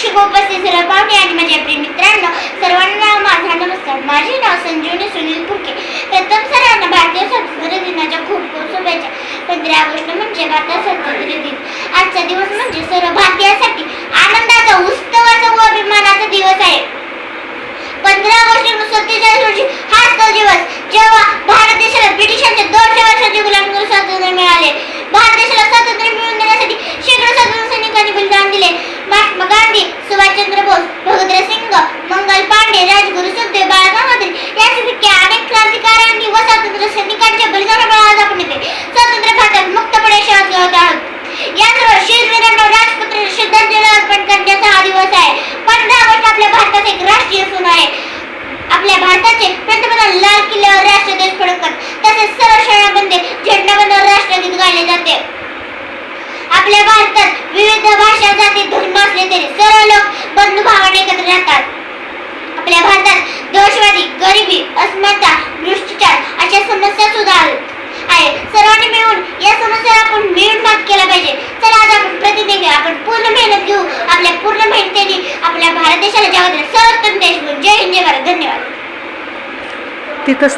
शुभ उपस्थित सर्व पाहुणे आणि माझ्या प्रेम मित्रांनो सर्वांना माझा नमस्कार माझे नाव संजीवनी सुनील फुके प्रथम सरांना भारतीय स्वातंत्र्य दिनाच्या खूप खूप शुभेच्छा. पंधरा ऑगस्ट म्हणजे भारतात स्वातंत्र्य दिन आजचा दिवस म्हणजे सर्व भारतीयासाठी आनंदाचा उत्सवाचा व अभिमानाचा दिवस आहे पंधरा ऑगस्ट सत्तेचाळीस रोजी हा तो दिवस रामचंद्र बोस भगद्र सिंग मंगल पांडे राजगुरु सुखदेव बाळगा पाटील यासारख्या अनेक क्रांतिकारांनी व स्वातंत्र्य सैनिकांच्या बलिदानामुळे आज आपण इथे स्वतंत्र भारतात मुक्तपणे शहर घेत आहोत या सर्व शूरवीरांना राजपुत्र श्रद्धांजली अर्पण करण्याचा हा दिवस आहे. पंधरा ऑगस्ट आपल्या भारतात एक राष्ट्रीय सण आहे. आपल्या भारताचे पंतप्रधान लाल किल्ल्यावर राष्ट्रध्वज फडकतात. तसेच सर्व शाळांमध्ये झेंडावंदन राष्ट्रगीत गायले जाते. आपल्या भारतात विविध भाषा जाती धर्म असले आहे मिळून या समस्याला आपण मिळून भाग केला पाहिजे. चला आज आपण प्रतिज्ञा घेऊ आपण पूर्ण मेहनत घेऊ. आपल्या पूर्ण मेहनतीने आपल्या भारत देशाला जगातील सर्वोत्तम देश म्हणून जय हिंद जय भारत. धन्यवाद. तिथं